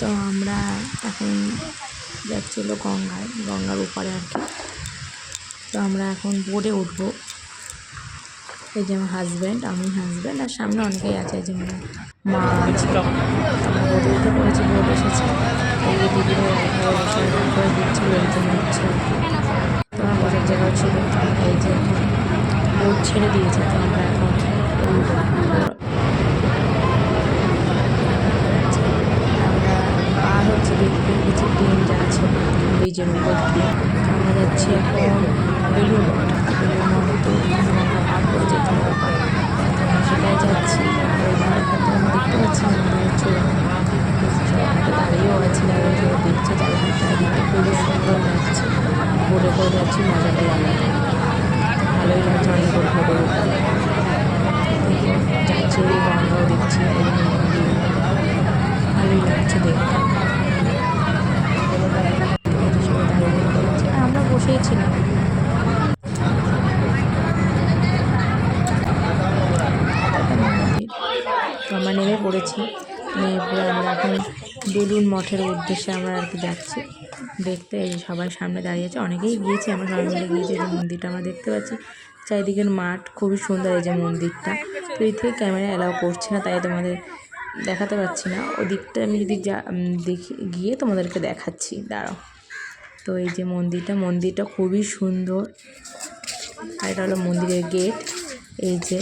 তো আমরা এখন যাচ্ছি হলো গঙ্গায় গঙ্গার ওপারে আর কি। তো আমরা এখন বোটে উঠবো। এই যে আমার হাজব্যান্ড আমি হাজব্যান্ড আর সামনে অনেকেই আছে যে আমার মা আছে। আমরা বোটে উঠে পড়েছি বোট এসেছে। এই যে দিদিরা করে দিচ্ছিল এই জন্য হচ্ছে তো আমার বসার জায়গাও ছিল। এই যে বোট ছেড়ে দিয়েছে তো আমরা এখন উঠবো। আমরা পার হচ্ছে দেখতে কিছু ট্রেন যাচ্ছে দিয়ে তো আমরা যাচ্ছি এখন বেলুর সেটাই যাচ্ছি। দেখতে পাচ্ছি মনে হচ্ছে দাঁড়িয়েও আছে দেখছে চারিদিকটা খুবই সুন্দর লাগছে। মজাটাই আলাদা। ভালোই লাগছে, অনেক বোটের উপরে যাচ্ছি ওই গঙ্গাও দেখছি এই মন্দির ভালোই লাগছে দেখতে সবাই দাঁড়িয়ে দেখছে আর আমরা নেমে পড়েছি। নেমে পড়ে আমরা এখন বেলুন মঠের উদ্দেশ্যে আমরা আর কি যাচ্ছি। দেখতে সবাই সামনে দাঁড়িয়ে আছে। অনেকেই গিয়েছি, আমরা সবাই মিলে গিয়েছি। যে মন্দিরটা আমরা দেখতে পাচ্ছি। চারিদিকের মাঠ খুবই সুন্দর এই যে মন্দিরটা। তো এই থেকে ক্যামেরা অ্যালাউ করছে না, তাই তোমাদের দেখাতে পারছি না। ওদিকটা আমি যদি যা দেখি গিয়ে তোমাদেরকে দেখাচ্ছি। দাঁড়াও। তো এই যে মন্দিরটা মন্দিরটা খুবই সুন্দর। আর এটা হলো মন্দিরের গেট। এই যে